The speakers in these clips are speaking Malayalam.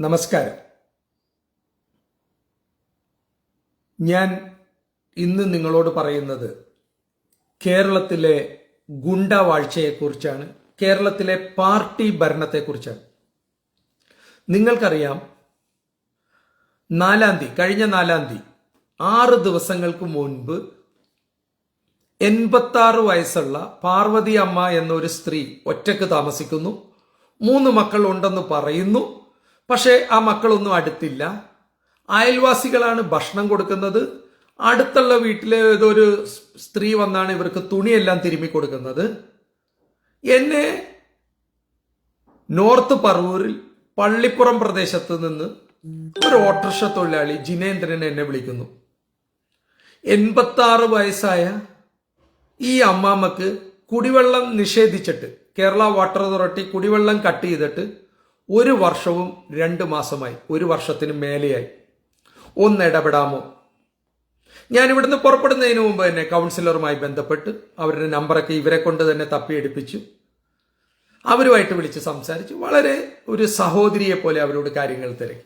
നമസ്കാരം. ഞാൻ ഇന്ന് നിങ്ങളോട് പറയുന്നത് കേരളത്തിലെ ഗുണ്ടവാഴ്ചയെക്കുറിച്ചാണ്. കേരളത്തിലെ പാർട്ടി ഭരണത്തെക്കുറിച്ചാണ്. നിങ്ങൾക്കറിയാം നാലാം തീയതി കഴിഞ്ഞ നാലാം തീയതി ആറ് ദിവസങ്ങൾക്ക് മുൻപ് എൺപത്താറ് വയസ്സുള്ള പാർവതി അമ്മ എന്നൊരു സ്ത്രീ ഒറ്റയ്ക്ക് താമസിക്കുന്നു. മൂന്ന് മക്കൾ ഉണ്ടെന്ന് പറയുന്നു. പക്ഷേ ആ മക്കളൊന്നും അടുത്തില്ല. അയൽവാസികളാണ് ഭക്ഷണം കൊടുക്കുന്നത്. അടുത്തുള്ള വീട്ടിലെ ഏതോ ഒരു സ്ത്രീ വന്നാണ് ഇവർക്ക് തുണിയെല്ലാം തിരുമ്മി കൊടുക്കുന്നത്. എന്നെ നോർത്ത് പറവൂരിൽ പള്ളിപ്പുറം പ്രദേശത്ത് നിന്ന് ഒരു ഓട്ടോറിക്ഷ തൊഴിലാളി ജിനേന്ദ്രൻ എന്നെ വിളിക്കുന്നു. എൺപത്തി ആറ് വയസ്സായ ഈ അമ്മാമ്മക്ക് കുടിവെള്ളം നിഷേധിച്ചിട്ട് കേരള വാട്ടർ അതോറിറ്റി കുടിവെള്ളം കട്ട് ചെയ്തിട്ട് ഒരു വർഷവും രണ്ട് മാസമായി ഒരു വർഷത്തിന് മേലെയായി. ഒന്ന് ഇടപെടാമോ? ഞാൻ ഇവിടുന്ന് പുറപ്പെടുന്നതിന് മുമ്പ് തന്നെ കൗൺസിലറുമായി ബന്ധപ്പെട്ട് അവരുടെ നമ്പറൊക്കെ ഇവരെ കൊണ്ട് തന്നെ തപ്പിയെടുപ്പിച്ചു. അവരുമായിട്ട് വിളിച്ച് സംസാരിച്ചു. വളരെ ഒരു സഹോദരിയെ പോലെ അവരോട് കാര്യങ്ങൾ തിരക്കി.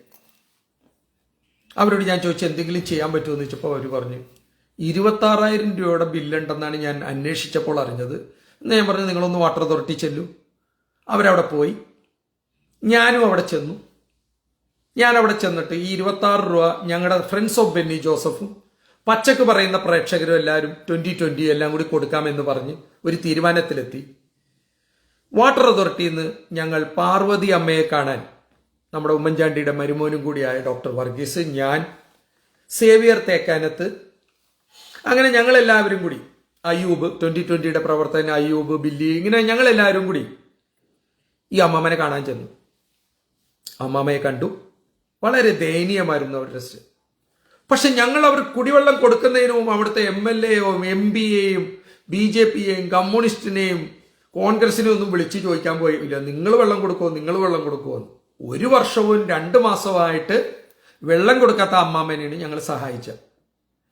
അവരോട് ഞാൻ ചോദിച്ചു എന്തെങ്കിലും ചെയ്യാൻ പറ്റുമോ? എന്ന് ചോദിച്ചപ്പോൾ അവർ പറഞ്ഞു ഇരുപത്താറായിരം രൂപയുടെ ബില്ലുണ്ടെന്നാണ് ഞാൻ അന്വേഷിച്ചപ്പോൾ അറിഞ്ഞത്. എന്ന് ഞാൻ പറഞ്ഞു നിങ്ങളൊന്ന് വാട്ടർ അതോറിറ്റി ചെല്ലു. അവരവിടെ പോയി. ഞാനും അവിടെ ചെന്നു. ഞാൻ അവിടെ ചെന്നിട്ട് ഈ ഇരുപത്താറ് രൂപ ഞങ്ങളുടെ ഫ്രണ്ട്സ് ഓഫ് ബെന്നി ജോസഫും പച്ചക്ക് പറയുന്ന പ്രേക്ഷകരും എല്ലാവരും ട്വന്റി ട്വന്റി എല്ലാം കൂടി കൊടുക്കാമെന്ന് പറഞ്ഞ് ഒരു തീരുമാനത്തിലെത്തി. വാട്ടർ അതോറിറ്റിയിൽ നിന്ന് ഞങ്ങൾ പാർവതി അമ്മയെ കാണാൻ നമ്മുടെ ഉമ്മൻചാണ്ടിയുടെ മരുമോനും കൂടിയായ ഡോക്ടർ വർഗീസ് ഞാൻ സേവിയർ തേക്കാനത്ത്. അങ്ങനെ ഞങ്ങളെല്ലാവരും കൂടി അയ്യൂബ് ട്വന്റി ട്വന്റിയുടെ പ്രവർത്തകൻ അയ്യൂബ് ബില്ലി ഇങ്ങനെ ഞങ്ങളെല്ലാവരും കൂടി ഈ അമ്മമ്മനെ കാണാൻ ചെന്നു. അമ്മാമ്മയെ കണ്ടു. വളരെ ദയനീയമായിരുന്നു അവരുടെ സ്ഥിതി പക്ഷെ ഞങ്ങൾ അവർ കുടിവെള്ളം കൊടുക്കുന്നതിനും അവിടുത്തെ എം എൽ എയും എം പിയെയും ബി ജെ പിയെയും കമ്മ്യൂണിസ്റ്റിനെയും കോൺഗ്രസിനെയും ഒന്നും വിളിച്ചു ചോദിക്കാൻ പോയില്ല. നിങ്ങൾ വെള്ളം കൊടുക്കുമോ നിങ്ങൾ വെള്ളം കൊടുക്കുമോ ഒരു വർഷവും രണ്ട് മാസമായിട്ട് വെള്ളം കൊടുക്കാത്ത അമ്മാമ്മേനെയാണ് ഞങ്ങൾ സഹായിച്ചത്.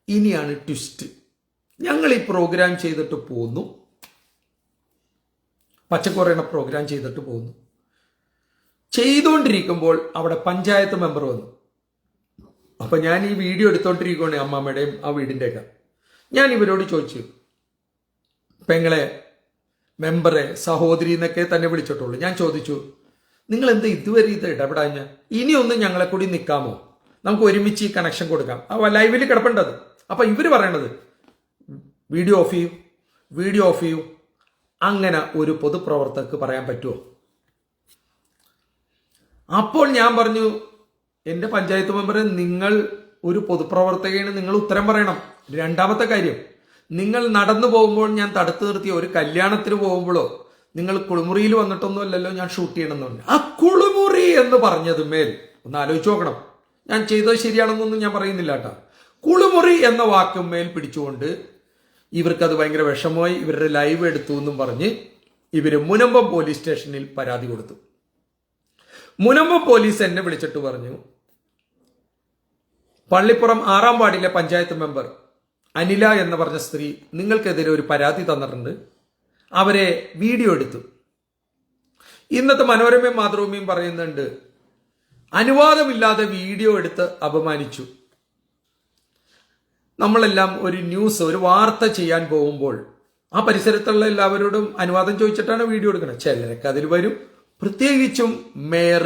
ഇനിയാണ് ട്വിസ്റ്റ് ഞങ്ങൾ ഈ പ്രോഗ്രാം ചെയ്തിട്ട് പോന്നു. പച്ചക്കറിയണ പ്രോഗ്രാം ചെയ്തിട്ട് പോന്നു. ചെയ്തുകൊണ്ടിരിക്കുമ്പോൾ അവിടെ പഞ്ചായത്ത് മെമ്പർ വന്നു. അപ്പൊ ഞാൻ ഈ വീഡിയോ എടുത്തോണ്ടിരിക്കുകയാണ് അമ്മാമ്മയുടെയും ആ വീടിന്റെയൊക്കെ ഞാൻ ഇവരോട് ചോദിച്ചു പെങ്ങളെ മെമ്പറെ സഹോദരി എന്നൊക്കെ തന്നെ വിളിച്ചിട്ടുള്ളൂ. ഞാൻ ചോദിച്ചു നിങ്ങൾ എന്ത് ഇതുവരെ ഇത് ഇടപെടാഞ്ഞ? ഇനിയൊന്നും ഞങ്ങളെ കൂടി നിൽക്കാമോ നമുക്ക് ഒരുമിച്ച് ഈ കണക്ഷൻ കൊടുക്കാം. ആ ലൈവിൽ കിടപ്പേണ്ടത് അപ്പൊ ഇവർ പറയണത് വീഡിയോ ഓഫ് ചെയ്യൂ വീഡിയോ ഓഫ് ചെയ്യൂ അങ്ങനെ ഒരു പൊതുപ്രവർത്തകർക്ക് പറയാൻ പറ്റുമോ അപ്പോൾ ഞാൻ പറഞ്ഞു എന്റെ പഞ്ചായത്ത് മെമ്പറെ നിങ്ങൾ ഒരു പൊതുപ്രവർത്തകയാണ് നിങ്ങൾ ഉത്തരം പറയണം. രണ്ടാമത്തെ കാര്യം നിങ്ങൾ നടന്നു പോകുമ്പോൾ ഞാൻ തടുത്തു നിർത്തിയ ഒരു കല്യാണത്തിന് പോകുമ്പോഴോ നിങ്ങൾ കുളിമുറിയിൽ വന്നിട്ടൊന്നും അല്ലല്ലോ ഞാൻ ഷൂട്ട് ചെയ്യണമെന്ന് പറഞ്ഞു ആ കുളിമുറി എന്ന് പറഞ്ഞത് മേൽ ഒന്ന് ആലോചിച്ച് നോക്കണം. ഞാൻ ചെയ്തത് ശരിയാണെന്നൊന്നും ഞാൻ പറയുന്നില്ല കേട്ടോ. കുളിമുറി എന്ന വാക്കും മേൽ പിടിച്ചുകൊണ്ട് ഇവർക്കത് ഭയങ്കര വിഷമമായി ഇവരുടെ ലൈവ് എടുത്തു എന്നും പറഞ്ഞ് ഇവർ മുനമ്പം പോലീസ് സ്റ്റേഷനിൽ പരാതി കൊടുത്തു. മുനമ്പം പോലീസ് എന്നെ വിളിച്ചിട്ട് പറഞ്ഞു പള്ളിപ്പുറം ആറാം വാർഡിലെ പഞ്ചായത്ത് മെമ്പർ അനില എന്ന് പറഞ്ഞ സ്ത്രീ നിങ്ങൾക്കെതിരെ ഒരു പരാതി തന്നിട്ടുണ്ട്. അവരെ വീഡിയോ എടുത്തു. ഇന്നത്തെ മനോരമയും മാതൃഭൂമിയും പറയുന്നുണ്ട് അനുവാദമില്ലാതെ വീഡിയോ എടുത്ത് അപമാനിച്ചു. നമ്മളെല്ലാം ഒരു ന്യൂസ് ഒരു വാർത്ത ചെയ്യാൻ പോകുമ്പോൾ ആ പരിസരത്തുള്ള എല്ലാവരോടും അനുവാദം ചോദിച്ചിട്ടാണ് വീഡിയോ എടുക്കുന്നത്. ചിലരൊക്കെ അതിൽ വരും. പ്രത്യേകിച്ചും മേയർ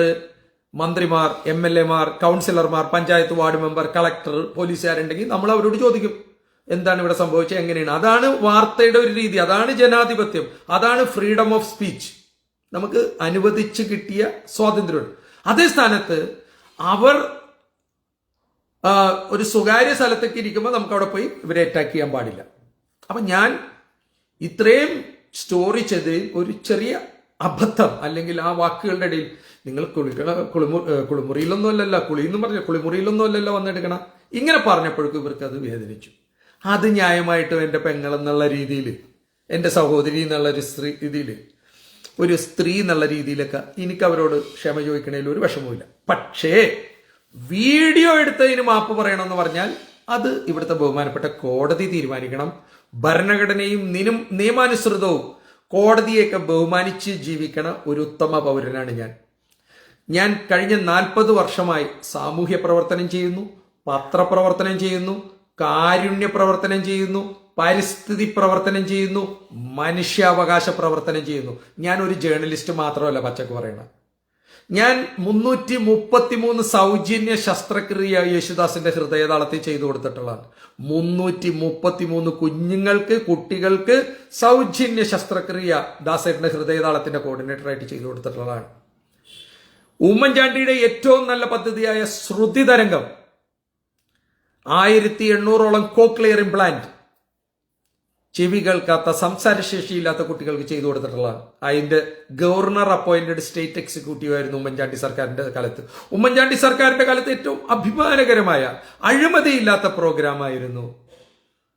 മന്ത്രിമാർ എം എൽ എമാർ കൗൺസിലർമാർ പഞ്ചായത്ത് വാർഡ് മെമ്പർ കളക്ടർ പോലീസുകാരുണ്ടെങ്കിൽ നമ്മൾ അവരോട് ചോദിക്കും എന്താണ് ഇവിടെ സംഭവിച്ചത് എങ്ങനെയാണ്? അതാണ് വാർത്തയുടെ ഒരു രീതി അതാണ് ജനാധിപത്യം അതാണ് ഫ്രീഡം ഓഫ് സ്പീച്ച് നമുക്ക് അനുവദിച്ച് കിട്ടിയ സ്വാതന്ത്ര്യമുണ്ട്. അതേ സ്ഥാനത്ത് അവർ ഒരു സ്വകാര്യ സ്ഥലത്തേക്ക് ഇരിക്കുമ്പോൾ നമുക്ക് അവിടെ പോയി ഇവരെ അറ്റാക്ക് ചെയ്യാൻ പാടില്ല. അപ്പൊ ഞാൻ ഇത്രയും സ്റ്റോറി ചെയ്ത് ഒരു ചെറിയ അബദ്ധം അല്ലെങ്കിൽ ആ വാക്കുകളുടെ ഇടയിൽ നിങ്ങൾ കുളിക്കണ കുളിമു കുളിമുറിയിലൊന്നും അല്ലല്ലോ കുളിയെന്നും പറഞ്ഞ കുളിമുറിയിലൊന്നും അല്ലല്ലോ വന്നെടുക്കണം. ഇങ്ങനെ പറഞ്ഞപ്പോഴേക്കും ഇവർക്ക് അത് വേദനിച്ചു. അത് ന്യായമായിട്ടും എന്റെ പെങ്ങളെന്നുള്ള രീതിയിൽ എന്റെ സഹോദരി എന്നുള്ള ഒരു സ്ത്രീ ഇതിൽ ഒരു സ്ത്രീ എന്നുള്ള രീതിയിലൊക്കെ എനിക്ക് അവരോട് ക്ഷമ ചോദിക്കണതിൽ ഒരു വിഷമവുമില്ല. പക്ഷേ വീഡിയോ എടുത്തതിന് മാപ്പ് പറയണമെന്ന് പറഞ്ഞാൽ അത് ഇവിടുത്തെ ബഹുമാനപ്പെട്ട കോടതി തീരുമാനിക്കണം. ഭരണഘടനയും നിനും നിയമാനുസൃതവും കോടതിയൊക്കെ ബഹുമാനിച്ച് ജീവിക്കണ ഒരു ഉത്തമ പൗരനാണ് ഞാൻ. ഞാൻ കഴിഞ്ഞ നാൽപ്പത് വർഷമായി സാമൂഹ്യ പ്രവർത്തനം ചെയ്യുന്നു പത്രപ്രവർത്തനം ചെയ്യുന്നു കാരുണ്യ പ്രവർത്തനം ചെയ്യുന്നു പരിസ്ഥിതി പ്രവർത്തനം ചെയ്യുന്നു മനുഷ്യാവകാശ പ്രവർത്തനം ചെയ്യുന്നു. ഞാൻ ഒരു ജേർണലിസ്റ്റ് മാത്രമല്ല പച്ചക്ക് പറയണം ഞാൻ മുന്നൂറ്റി മുപ്പത്തി മൂന്ന് സൗജന്യ ശസ്ത്രക്രിയ യേശുദാസിന്റെ ഹൃദയതാളത്തിൽ ചെയ്തു കൊടുത്തിട്ടുള്ളതാണ്. മുന്നൂറ്റി മുപ്പത്തി മൂന്ന് കുഞ്ഞുങ്ങൾക്ക് കുട്ടികൾക്ക് സൗജന്യ ശസ്ത്രക്രിയ ദാസേട്ടന്റെ ഹൃദയതാളത്തിന്റെ കോർഡിനേറ്ററായിട്ട് ചെയ്തു കൊടുത്തിട്ടുള്ളതാണ്. ഉമ്മൻചാണ്ടിയുടെ ഏറ്റവും നല്ല പദ്ധതിയായ ശ്രുതി തരംഗം ആയിരത്തി എണ്ണൂറോളം കോക്ലിയർ ഇംപ്ലാന്റ് ചെവി കേൾക്കാത്ത സംസാരശേഷിയില്ലാത്ത കുട്ടികൾക്ക് ചെയ്തു കൊടുത്തിട്ടുള്ള അതിന്റെ ഗവർണർ അപ്പോയിന്റഡ് സ്റ്റേറ്റ് എക്സിക്യൂട്ടീവ് ആയിരുന്നു ഉമ്മൻചാണ്ടി സർക്കാരിന്റെ കാലത്ത്. ഉമ്മൻചാണ്ടി സർക്കാരിന്റെ കാലത്ത് ഏറ്റവും അഭിമാനകരമായ അഴിമതിയില്ലാത്ത പ്രോഗ്രാമായിരുന്നു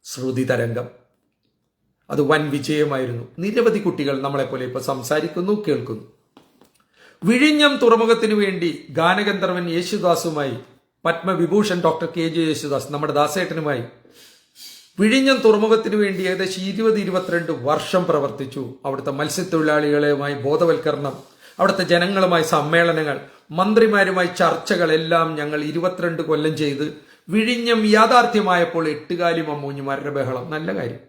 ശ്രുതി തരംഗം. അത് വൻ വിജയമായിരുന്നു. നിരവധി കുട്ടികൾ നമ്മളെപ്പോലെ ഇപ്പൊ സംസാരിക്കുന്നു കേൾക്കുന്നു. വിഴിഞ്ഞം തുറമുഖത്തിനു വേണ്ടി ഗാനഗന്ധർവൻ യേശുദാസുമായി Padma Vibhushan doctor K J Yesudas നമ്മുടെ ദാസേട്ടനുമായി വിഴിഞ്ഞം തുറമുഖത്തിന് വേണ്ടി ഏകദേശം ഇരുപത് ഇരുപത്തിരണ്ട് വർഷം പ്രവർത്തിച്ചു. അവിടുത്തെ മത്സ്യത്തൊഴിലാളികളുമായി ബോധവൽക്കരണം അവിടുത്തെ ജനങ്ങളുമായി സമ്മേളനങ്ങൾ മന്ത്രിമാരുമായി ചർച്ചകൾ എല്ലാം ഞങ്ങൾ ഇരുപത്തിരണ്ട് കൊല്ലം ചെയ്ത് വിഴിഞ്ഞം യാഥാർത്ഥ്യമായപ്പോൾ എട്ടുകാലി മമ്മൂഞ്ഞുമാരുടെ ബഹളം. നല്ല കാര്യം.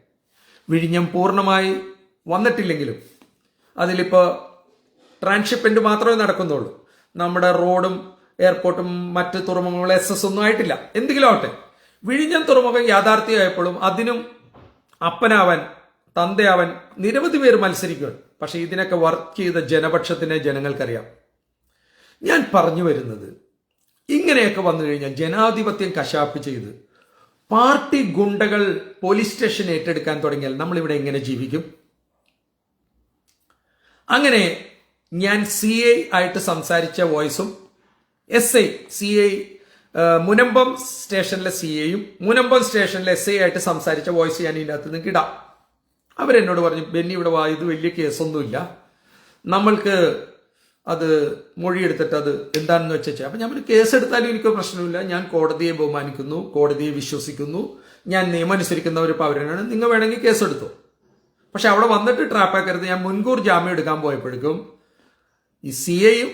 വിഴിഞ്ഞം പൂർണമായി വന്നിട്ടില്ലെങ്കിലും അതിലിപ്പോൾ ട്രാൻസ്ഷിപ്മെന്റ് മാത്രമേ നടക്കുന്നുള്ളൂ. നമ്മുടെ റോഡും എയർപോർട്ടും മറ്റ് തുറമുഖങ്ങളും എസ് എസ് ഒന്നും ആയിട്ടില്ല. എന്തെങ്കിലും ആവട്ടെ. വിഴിഞ്ഞം തുറമുഖം യാഥാർത്ഥ്യമായപ്പോഴും അതിനും അപ്പനാവൻ തന്തയാവൻ നിരവധി പേർ മത്സരിക്കുകയാണ്. പക്ഷെ ഇതിനൊക്കെ വർക്ക് ചെയ്ത ജനപക്ഷത്തിനെ ജനങ്ങൾക്കറിയാം. ഞാൻ പറഞ്ഞു വരുന്നത് ഇങ്ങനെയൊക്കെ വന്നു കഴിഞ്ഞാൽ ജനാധിപത്യം കശാപ്പ് ചെയ്ത് പാർട്ടി ഗുണ്ടകൾ പോലീസ് സ്റ്റേഷൻ ഏറ്റെടുക്കാൻ തുടങ്ങിയാൽ നമ്മളിവിടെ എങ്ങനെ ജീവിക്കും? അങ്ങനെ ഞാൻ സി ഐ ആയിട്ട് സംസാരിച്ച വോയിസും S I C I Munambam സ്റ്റേഷനിലെ സി എയും മുനമ്പം സ്റ്റേഷനിലെ എസ് ഐ ആയിട്ട് സംസാരിച്ച വോയിസ് ഞാൻ ഇതിനകത്ത് നിങ്ങൾക്ക് ഇടാം. അവരെന്നോട് പറഞ്ഞു ബെന്നി ഇവിടെ വാ ഇത് വലിയ കേസൊന്നുമില്ല. നമ്മൾക്ക് അത് മൊഴിയെടുത്തിട്ട് അത് എന്താണെന്ന് വെച്ചാൽ അപ്പം ഞാൻ കേസ് എടുത്താലും എനിക്ക് പ്രശ്നമില്ല ഞാൻ കോടതിയെ ബഹുമാനിക്കുന്നു കോടതിയെ വിശ്വസിക്കുന്നു. ഞാൻ നിയമം അനുസരിക്കുന്ന ഒരു പൗരനാണ്. നിങ്ങൾ വേണമെങ്കിൽ കേസ് എടുത്തു പക്ഷെ അവിടെ വന്നിട്ട് ട്രാപ്പാക്കരുത്. ഞാൻ മുൻകൂർ ജാമ്യം എടുക്കാൻ പോയപ്പോഴേക്കും ഈ സി ഐയും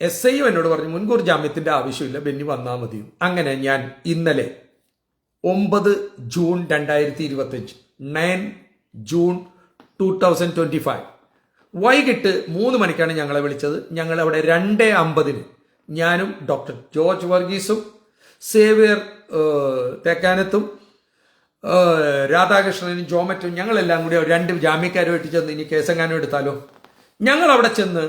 എസ് ഐ എന്നോട് പറഞ്ഞു മുൻകൂർ ജാമ്യത്തിന്റെ ആവശ്യമില്ല ബെന്നി വന്നാൽ മതിയും? അങ്ങനെ ഞാൻ ഇന്നലെ ഒമ്പത് ജൂൺ രണ്ടായിരത്തി ഇരുപത്തഞ്ച് nine June two thousand twenty five വൈകിട്ട് മൂന്ന് മണിക്കാണ് ഞങ്ങളെ വിളിച്ചത്. ഞങ്ങൾ അവിടെ രണ്ട് അമ്പതിന് ഞാനും ഡോക്ടർ ജോർജ് വർഗീസും സേവിയർ തേക്കാനത്തും രാധാകൃഷ്ണനും ജോമറ്റും ഞങ്ങളെല്ലാം കൂടി രണ്ട് ജാമ്യക്കാരുമായിട്ട് ചെന്ന് ഇനി കേസെങ്ങാനും എടുത്താലോ? ഞങ്ങൾ അവിടെ ചെന്ന്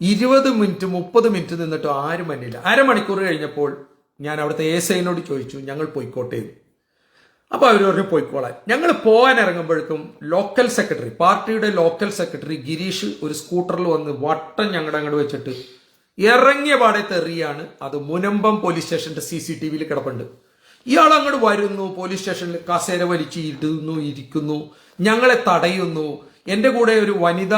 ഇരുപത് മിനിറ്റ് മുപ്പത് മിനിറ്റ് നിന്നിട്ട് ആരും മന്നില്ല അരമണിക്കൂർ കഴിഞ്ഞപ്പോൾ ഞാൻ അവിടുത്തെ എ സൈനോട് ചോദിച്ചു ഞങ്ങൾ പോയിക്കോട്ടെ? അപ്പോൾ അപ്പൊ അവർ പറഞ്ഞു പോയിക്കോളാൻ. ഞങ്ങൾ പോകാൻ ഇറങ്ങുമ്പോഴേക്കും ലോക്കൽ സെക്രട്ടറി പാർട്ടിയുടെ ലോക്കൽ സെക്രട്ടറി ഗിരീഷ് ഒരു സ്കൂട്ടറിൽ വന്ന് വട്ടം ഞങ്ങളുടെ അങ്ങോട്ട് വെച്ചിട്ട് ഇറങ്ങിയ പാടെ തെറിയാണ്. അത് മുനമ്പം പോലീസ് സ്റ്റേഷന്റെ സി സി ടി വിയിൽ കിടപ്പുണ്ട്. ഇയാൾ അങ്ങോട്ട് വരുന്നു പോലീസ് സ്റ്റേഷനിൽ കസേര വലിച്ച് ഇടുന്നു ഇരിക്കുന്നു ഞങ്ങളെ തടയുന്നു. എന്റെ കൂടെ ഒരു വനിത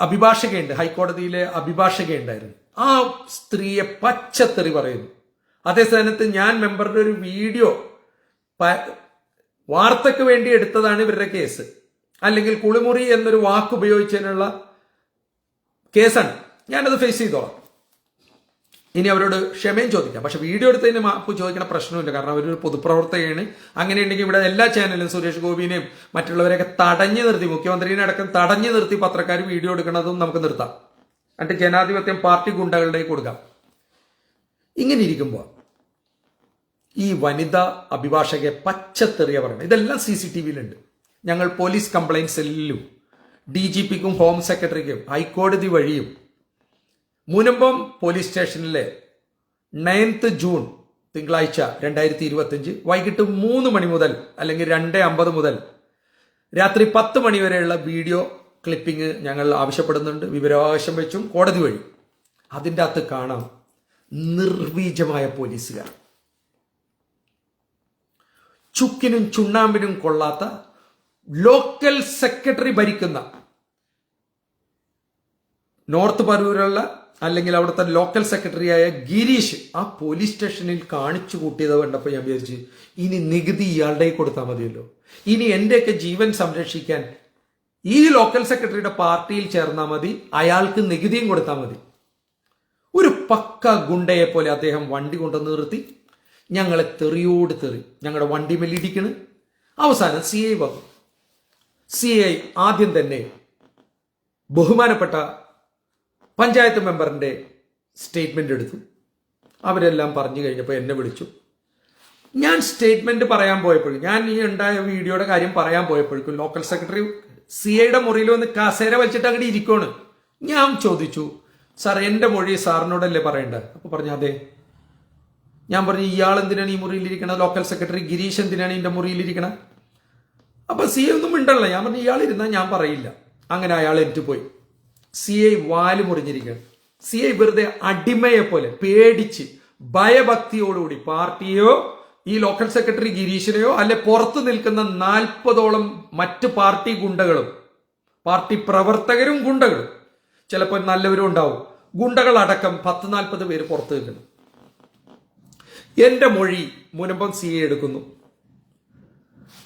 അഭിഭാഷകയുണ്ട്. ഹൈക്കോടതിയിലെ അഭിഭാഷകയുണ്ടായിരുന്നു. ആ സ്ത്രീയെ പച്ചത്തെറി പറയുന്നു. അതേ സ്ഥാനത്ത് ഞാൻ മെമ്പറുടെ ഒരു വീഡിയോ വാർത്തക്ക് വേണ്ടി എടുത്തതാണ് ഇവരുടെ കേസ്. അല്ലെങ്കിൽ കുളിമുറി എന്നൊരു വാക്ക് ഉപയോഗിച്ചതിനുള്ള കേസാണ്. ഞാനത് ഫേസ് ചെയ്തോളാം. ഇനി അവരോട് ക്ഷമയും ചോദിക്കാം. പക്ഷെ വീഡിയോ എടുത്തതിന് മാപ്പ് ചോദിക്കണ പ്രശ്നമില്ല. കാരണം അവരൊരു പൊതുപ്രവർത്തകയാണ്. അങ്ങനെയുണ്ടെങ്കിൽ ഇവിടെ എല്ലാ ചാനലും സുരേഷ് ഗോപിനെയും മറ്റുള്ളവരെയൊക്കെ തടഞ്ഞു നിർത്തി മുഖ്യമന്ത്രിനെ അടക്കം തടഞ്ഞു നിർത്തി പത്രക്കാർ വീഡിയോ എടുക്കുന്നതും നമുക്ക് നിർത്താം. എന്നിട്ട് ജനാധിപത്യം പാർട്ടി ഗുണ്ടകളുടെ കൊടുക്കാം. ഇങ്ങനെ ഇരിക്കുമ്പോൾ ഈ വനിതാ അഭിഭാഷകയെ പച്ചത്തെറിയ പറയണം ഇതെല്ലാം സി സി ടി വിയിലുണ്ട് ഞങ്ങൾ പോലീസ് കംപ്ലൈന്റ് സെല്ലിലും ഡി ജി പിക്കും ഹോം സെക്രട്ടറിക്കും ഹൈക്കോടതി വഴിയും മുനമ്പം പോലീസ് സ്റ്റേഷനിലെ നയൻത്ത് ജൂൺ തിങ്കളാഴ്ച രണ്ടായിരത്തി ഇരുപത്തിയഞ്ച് വൈകിട്ട് മൂന്ന് മണി മുതൽ അല്ലെങ്കിൽ രണ്ട് അമ്പത് മുതൽ രാത്രി പത്ത് മണി വരെയുള്ള വീഡിയോ ക്ലിപ്പിംഗ് ഞങ്ങൾ ആവശ്യപ്പെടുന്നുണ്ട്. വിവരാവകാശം വെച്ചും കോടതി വഴി. അതിന്റെ അകത്ത് കാണാം നിർവീജമായ പോലീസുകാർ. ചുക്കിനും ചുണ്ണാമ്പിനും കൊള്ളാത്ത ലോക്കൽ സെക്രട്ടറി ഭരിക്കുന്ന നോർത്ത് പറൂരുള്ള അല്ലെങ്കിൽ അവിടുത്തെ ലോക്കൽ സെക്രട്ടറിയായ ഗിരീഷ് ആ പോലീസ് സ്റ്റേഷനിൽ കാണിച്ചു കൂട്ടിയത് കണ്ടപ്പോൾ ഞാൻ വിചാരിച്ചു ഇനി നികുതി ഇയാളുടെ കൊടുത്താൽ മതിയല്ലോ. ഇനി എന്റെയൊക്കെ ജീവൻ സംരക്ഷിക്കാൻ ഈ ലോക്കൽ സെക്രട്ടറിയുടെ പാർട്ടിയിൽ ചേർന്നാൽ മതി അയാൾക്ക് നികുതിയും കൊടുത്താൽ മതി. ഒരു പക്ക ഗുണ്ടയെ പോലെ അദ്ദേഹം വണ്ടി കൊണ്ടു നിർത്തി. ഞങ്ങളെ തെറിയോട് തെറി. ഞങ്ങളുടെ വണ്ടി മെല്ലിടിക്കണ് അവസാനം സി ഐ വന്നു. സി ഐ ആദ്യം തന്നെ ബഹുമാനപ്പെട്ട പഞ്ചായത്ത് മെമ്പറിന്റെ സ്റ്റേറ്റ്മെന്റ് എടുത്തു. അവരെല്ലാം പറഞ്ഞു കഴിഞ്ഞപ്പോൾ എന്നെ വിളിച്ചു. ഞാൻ സ്റ്റേറ്റ്മെന്റ് പറയാൻ പോയപ്പോഴും ഞാൻ ഈ ഉണ്ടായ വീഡിയോയുടെ കാര്യം പറയാൻ പോയപ്പോഴേക്കും ലോക്കൽ സെക്രട്ടറി സി ഐയുടെ മുറിയിൽ വന്ന് കസേര വലിച്ചിട്ട് അങ്ങോട്ട് ഇരിക്കുവാണ്. ഞാൻ ചോദിച്ചു സാർ എന്റെ മൊഴി സാറിനോടല്ലേ പറയേണ്ടത്? അപ്പോൾ പറഞ്ഞു അതെ. ഞാൻ പറഞ്ഞു ഇയാൾ എന്തിനാണ് ഈ മുറിയിലിരിക്കണത് ലോക്കൽ സെക്രട്ടറി ഗിരീഷ് എന്തിനാണ് ഇതിന്റെ മുറിയിലിരിക്കണത് അപ്പൊ സി ഒന്നും മിണ്ടല്ല. ഞാൻ പറഞ്ഞു ഇയാൾ ഇരുന്നാൽ ഞാൻ പറയില്ല. അങ്ങനെ അയാൾ എനിക്ക് പോയി സി ഐ വാൽ മുറിഞ്ഞിരിക്കുകയാണ്. സി ഐ വെറുതെ അടിമയെ പോലെ പേടിച്ച് ഭയഭക്തിയോടുകൂടി പാർട്ടിയോ ഈ ലോക്കൽ സെക്രട്ടറി ഗിരീഷിനെയോ അല്ലെ പുറത്തു നിൽക്കുന്ന നാൽപ്പതോളം മറ്റ് പാർട്ടി ഗുണ്ടകളും പാർട്ടി പ്രവർത്തകരും ഗുണ്ടകളും ചിലപ്പോൾ നല്ലവരും ഉണ്ടാവും. ഗുണ്ടകളടക്കം പത്ത് നാൽപ്പത് പേര് പുറത്തു നിൽക്കുന്നു. എന്റെ മൊഴി മുനമ്പം സി എടുക്കുന്നു.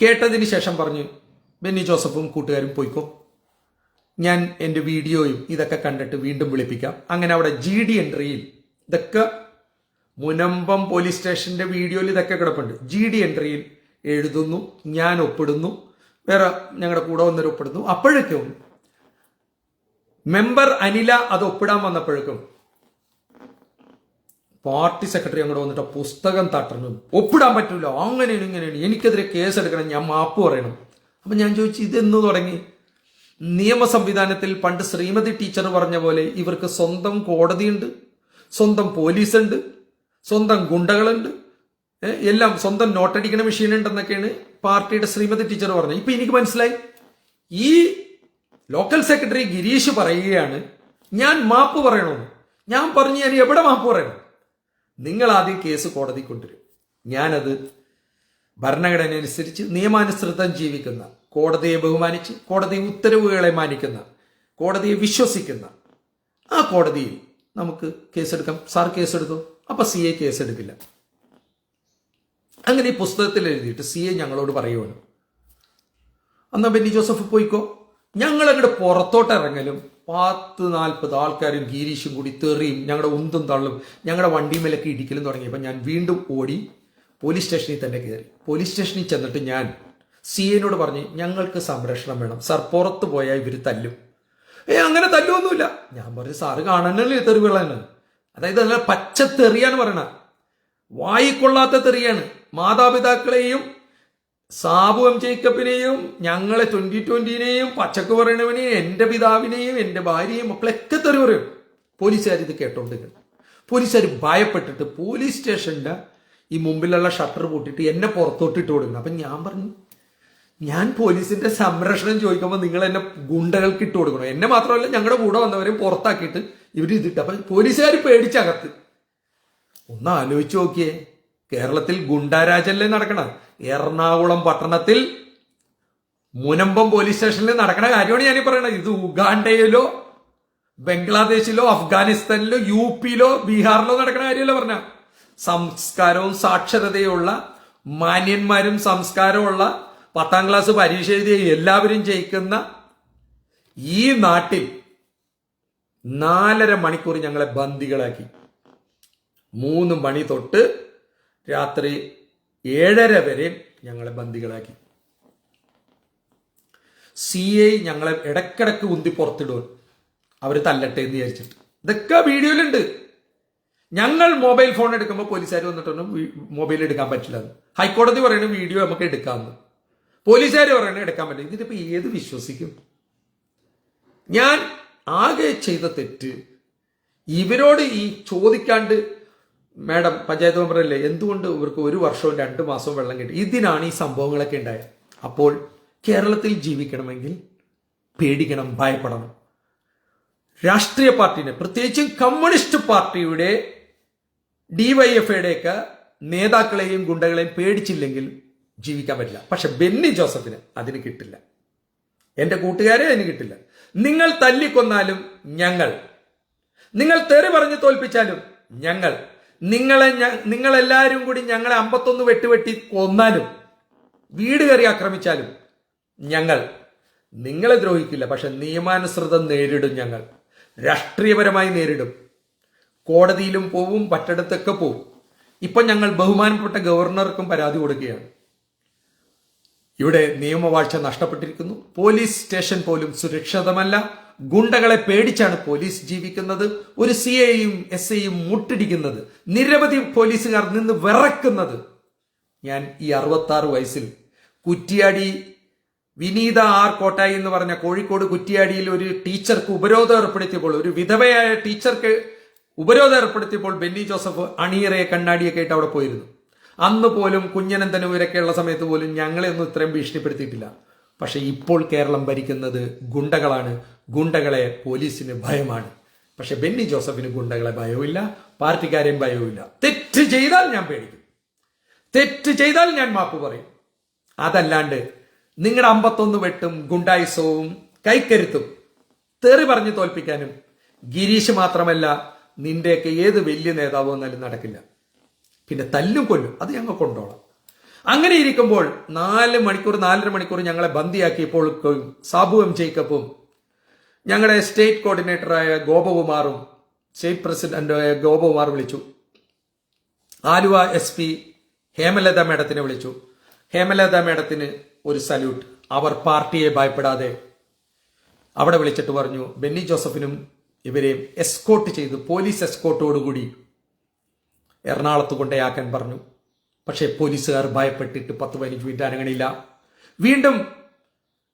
കേട്ടതിന് ശേഷം പറഞ്ഞു ബെന്നി ജോസഫും കൂട്ടുകാരും പോയിക്കോ. ഞാൻ എന്റെ വീഡിയോയും ഇതൊക്കെ കണ്ടിട്ട് വീണ്ടും വിളിപ്പിക്കാം. അങ്ങനെ അവിടെ ജി ഡി എൻട്രിയിൽ ഇതൊക്കെ മുനമ്പം പോലീസ് സ്റ്റേഷന്റെ വീഡിയോയിൽ ഇതൊക്കെ കിടപ്പുണ്ട്. ജി ഡി എൻട്രിയിൽ എഴുതുന്നു ഞാൻ ഒപ്പിടുന്നു വേറെ ഞങ്ങളുടെ കൂടെ വന്നൊരു ഒപ്പിടുന്നു. അപ്പോഴേക്കും മെമ്പർ അനില അത് ഒപ്പിടാൻ വന്നപ്പോഴേക്കും പാർട്ടി സെക്രട്ടറി അങ്ങോട്ട് വന്നിട്ട് പുസ്തകം തട്ടണം ഒപ്പിടാൻ പറ്റൂല. അങ്ങനെയാണ് ഇങ്ങനെയാണ്. എനിക്കെതിരെ കേസ് എടുക്കണം ഞാൻ മാപ്പ് പറയണം. അപ്പൊ ഞാൻ ചോദിച്ചു ഇതെന്ന് തുടങ്ങി? നിയമ സംവിധാനത്തിൽ പണ്ട് ശ്രീമതി ടീച്ചർ പറഞ്ഞ പോലെ ഇവർക്ക് സ്വന്തം കോടതിയുണ്ട് സ്വന്തം പോലീസുണ്ട് സ്വന്തം ഗുണ്ടകളുണ്ട് എല്ലാം സ്വന്തം നോട്ടടിക്കണ മെഷീൻ ഉണ്ടെന്നൊക്കെയാണ് പാർട്ടിയുടെ ശ്രീമതി ടീച്ചർ പറഞ്ഞത്. ഇപ്പൊ എനിക്ക് മനസ്സിലായി. ഈ ലോക്കൽ സെക്രട്ടറി ഗിരീഷ് പറയുകയാണ് ഞാൻ മാപ്പ് പറയണമെന്ന് ഞാൻ പറഞ്ഞു ഞാൻ എവിടെ മാപ്പ് പറയണം? നിങ്ങൾ ആദ്യം കേസ് കോടതി കൊണ്ടുവരും. ഞാനത് ഭരണഘടന അനുസരിച്ച് നിയമാനുസൃതം ജീവിക്കുന്ന കോടതിയെ ബഹുമാനിച്ച് കോടതി ഉത്തരവുകളെ മാനിക്കുന്ന കോടതിയെ വിശ്വസിക്കുന്ന ആ കോടതിയിൽ നമുക്ക് കേസെടുക്കാം. സാർ കേസെടുത്തു? അപ്പൊ സി എ കേസെടുക്കില്ല. അങ്ങനെ ഈ പുസ്തകത്തിൽ എഴുതിയിട്ട് സി എ ഞങ്ങളോട് പറയുവാണ്. അന്നാ ബെന്നി ജോസഫ് പോയിക്കോ? പുറത്തോട്ട് ഇറങ്ങലും പത്ത് നാൽപ്പത് ആൾക്കാരും ഗീരീഷും കൂടി തെറിയും ഞങ്ങളുടെ ഉന്തും തള്ളും ഞങ്ങളുടെ വണ്ടിമേലൊക്കെ ഇടിക്കലും തുടങ്ങിയപ്പോൾ ഞാൻ വീണ്ടും ഓടി പോലീസ് സ്റ്റേഷനിൽ തന്നെ കയറി പോലീസ് സ്റ്റേഷനിൽ ചെന്നിട്ട് ഞാൻ സി എനോട് പറഞ്ഞ് ഞങ്ങൾക്ക് സംരക്ഷണം വേണം. സാർ പുറത്ത് പോയാൽ ഇവർ തല്ലും. ഏ അങ്ങനെ തല്ലുമൊന്നുമില്ല ഞാൻ പറഞ്ഞു സാറ് കാണാനല്ലേ തെറിവുകളാണ് അതായത് നല്ല പച്ച തെറിയാണ് പറയണ. വായിക്കൊള്ളാത്ത തെറിയാണ്. മാതാപിതാക്കളെയും സാബു എം ജേക്കബിനെയും ഞങ്ങളെ ട്വന്റി ട്വന്റിനെയും പച്ചക്ക് പറയണവനെയും എന്റെ പിതാവിനെയും എന്റെ ഭാര്യയും മക്കളൊക്കെ തെറി പറയും. പോലീസുകാർ ഇത് കേട്ടോണ്ടിരിക്കണം പോലീസുകാർ ഭയപ്പെട്ടിട്ട് പോലീസ് സ്റ്റേഷന്റെ ഈ മുമ്പിലുള്ള ഷട്ടർ പൂട്ടിയിട്ട് എന്നെ പുറത്തോട്ടിട്ട് കൊടുക്കണം അപ്പൊ ഞാൻ പറഞ്ഞു ഞാൻ പോലീസിന്റെ സംരക്ഷണം ചോദിക്കുമ്പോൾ നിങ്ങൾ എന്നെ ഗുണ്ടകൾക്ക് ഇട്ട് കൊടുക്കണം. എന്നെ മാത്രമല്ല ഞങ്ങളുടെ കൂടെ വന്നവരെ പുറത്താക്കിയിട്ട് ഇവർ ഇതിട്ട്. അപ്പൊ പോലീസുകാർ പേടിച്ചകത്ത് ഒന്ന് ആലോചിച്ച് നോക്കിയേ. കേരളത്തിൽ ഗുണ്ടാരാജല്ലേ നടക്കണ? എറണാകുളം പട്ടണത്തിൽ മുനമ്പം പോലീസ് സ്റ്റേഷനിൽ നടക്കണ കാര്യമാണ് ഞാനീ പറയണത്. ഇത് ഉഗാണ്ടയിലോ ബംഗ്ലാദേശിലോ അഫ്ഗാനിസ്ഥാനിലോ യു പിയിലോ ബീഹാറിലോ നടക്കണ കാര്യമല്ല പറഞ്ഞ? സംസ്കാരവും സാക്ഷരതയുള്ള മാന്യന്മാരും സംസ്കാരമുള്ള പത്താം ക്ലാസ് പരീക്ഷ എഴുതിയ എല്ലാവരും ജയിക്കുന്ന ഈ നാട്ടിൽ നാലര മണിക്കൂർ ഞങ്ങളെ ബന്ദികളാക്കി. മൂന്ന് മണി തൊട്ട് രാത്രി ഏഴര വരെ ഞങ്ങളെ ബന്ദികളാക്കി. സി ഐ ഞങ്ങളെ ഇടക്കിടക്ക് ഉന്തി പുറത്തിടുവൻ അവർ തല്ലട്ടെ എന്ന് വിചാരിച്ചിട്ട്. ഇതൊക്കെ വീഡിയോയിലുണ്ട്. ഞങ്ങൾ മൊബൈൽ ഫോൺ എടുക്കുമ്പോൾ പോലീസുകാർ വന്നിട്ടൊന്നും മൊബൈൽ എടുക്കാൻ പറ്റില്ല ഹൈക്കോടതി പറയുന്ന വീഡിയോ നമുക്ക് എടുക്കാമെന്ന് പോലീസുകാർ പറയണേ എടുക്കാൻ പറ്റും ഇതിപ്പോ ഏത് വിശ്വസിക്കും? ഞാൻ ആകെ ചെയ്ത തെറ്റ് ഇവരോട് ഈ ചോദിക്കാണ്ട് മാഡം പഞ്ചായത്ത് മെമ്പറല്ലേ എന്തുകൊണ്ട് ഇവർക്ക് ഒരു വർഷവും രണ്ട് മാസവും വെള്ളം കിട്ടി? ഇതിനാണ് ഈ സംഭവങ്ങളൊക്കെ ഉണ്ടായത്. അപ്പോൾ കേരളത്തിൽ ജീവിക്കണമെങ്കിൽ പേടിക്കണം ഭയപ്പെടണം. രാഷ്ട്രീയ പാർട്ടിനെ പ്രത്യേകിച്ചും കമ്മ്യൂണിസ്റ്റ് പാർട്ടിയുടെ ഡിവൈഎഫ്ഐയുടെ ഒക്കെ നേതാക്കളെയും ഗുണ്ടകളെയും പേടിച്ചില്ലെങ്കിൽ ജീവിക്കാൻ പറ്റില്ല. പക്ഷെ ബെന്നി ജോസഫിന് അതിന് കിട്ടില്ല. എന്റെ കൂട്ടുകാരെ അതിന് കിട്ടില്ല. നിങ്ങൾ തല്ലിക്കൊന്നാലും ഞങ്ങൾ. നിങ്ങൾ തെറി പറഞ്ഞ് തോൽപ്പിച്ചാലും ഞങ്ങൾ. നിങ്ങളെ നിങ്ങളെല്ലാവരും കൂടി ഞങ്ങളെ അമ്പത്തൊന്ന് വെട്ടുവെട്ടി കൊന്നാലും വീട് കയറി ആക്രമിച്ചാലും ഞങ്ങൾ. നിങ്ങളെ ദ്രോഹിക്കില്ല പക്ഷെ നിയമാനുസൃതം നേരിടും ഞങ്ങൾ. രാഷ്ട്രീയപരമായി നേരിടും. കോടതിയിലും പോവും പട്ടടത്തൊക്കെ പോവും. ഇപ്പം ഞങ്ങൾ ബഹുമാനപ്പെട്ട ഗവർണർക്കും പരാതി കൊടുക്കുകയാണ്. ഇവിടെ നിയമവാഴ്ച നഷ്ടപ്പെട്ടിരിക്കുന്നു. പോലീസ് സ്റ്റേഷൻ പോലും സുരക്ഷിതമല്ല. ഗുണ്ടകളെ പേടിച്ചാണ് പോലീസ് ജീവിക്കുന്നത്. ഒരു സി എയും എസ് ഐയും മുട്ടിടിക്കുന്നത്. നിരവധി പോലീസുകാർ നിന്ന് വിറക്കുന്നത്. ഞാൻ ഈ അറുപത്തി ആറ് വയസ്സിൽ കുറ്റിയാടി വിനീത ആർ കോട്ടായി എന്ന് പറഞ്ഞ കോഴിക്കോട് കുറ്റിയാടിയിൽ ഒരു ടീച്ചർക്ക് ഉപരോധം ഏർപ്പെടുത്തിയപ്പോൾ ഒരു വിധവയായ ടീച്ചർക്ക് ഉപരോധം ഏർപ്പെടുത്തിയപ്പോൾ ബെന്നി ജോസഫ് അണിയറയെ കണ്ണാടിയൊക്കെ ആയിട്ട് അവിടെ പോയിരുന്നു. അന്ന് പോലും ഉള്ള സമയത്ത് പോലും ഞങ്ങളെ ഒന്നും ഇത്രയും ഭീഷണിപ്പെടുത്തിയിട്ടില്ല. പക്ഷെ ഇപ്പോൾ കേരളം ഭരിക്കുന്നത് ഗുണ്ടകളാണ്. ഗുണ്ടകളെ പോലീസിന് ഭയമാണ്. പക്ഷെ ബെന്നി ജോസഫിന് ഗുണ്ടകളെ ഭയവുമില്ല പാർട്ടിക്കാരെയും ഭയവുമില്ല. തെറ്റ് ചെയ്താൽ ഞാൻ പേടിക്കും. തെറ്റ് ചെയ്താൽ ഞാൻ മാപ്പ് പറയും. അതല്ലാണ്ട് നിങ്ങളുടെ അമ്പത്തൊന്ന് വെട്ടും ഗുണ്ടായുസവും കൈക്കരുത്തും തെറി പറഞ്ഞ് തോൽപ്പിക്കാനും ഗിരീഷ് മാത്രമല്ല നിന്റെയൊക്കെ ഏത് വലിയ നേതാവ് വന്നാലും നടക്കില്ല. പിന്നെ തല്ലും കൊല്ലും. അത് ഞങ്ങൾ കൊണ്ടോളാം അങ്ങനെ ഇരിക്കുമ്പോൾ നാല് മണിക്കൂർ നാലര മണിക്കൂർ ഞങ്ങളെ ബന്ദിയാക്കിയപ്പോൾ സാബു എം ജേക്കബും ഞങ്ങളുടെ സ്റ്റേറ്റ് കോർഡിനേറ്ററായ ഗോപകുമാറും സ്റ്റേറ്റ് പ്രസിഡന്റായ ഗോപകുമാർ വിളിച്ചു. ആലുവ എസ് പി ഹേമലത മേഡത്തിനെ വിളിച്ചു. ഹേമലത മേഡത്തിന് ഒരു സല്യൂട്ട് അവർ പാർട്ടിയെ ഭയപ്പെടാതെ അവിടെ വിളിച്ചിട്ട് പറഞ്ഞു ബെന്നി ജോസഫിനും ഇവരെ എസ്കോട്ട് ചെയ്ത് പോലീസ് എസ്കോട്ടോടുകൂടി എറണാകുളത്ത് കൊണ്ടേയാക്കാൻ പറഞ്ഞു. പക്ഷേ പോലീസുകാർ ഭയപ്പെട്ടിട്ട് പത്ത് പതിനഞ്ച് മിനിറ്റ് അനങ്ങണില്ല. വീണ്ടും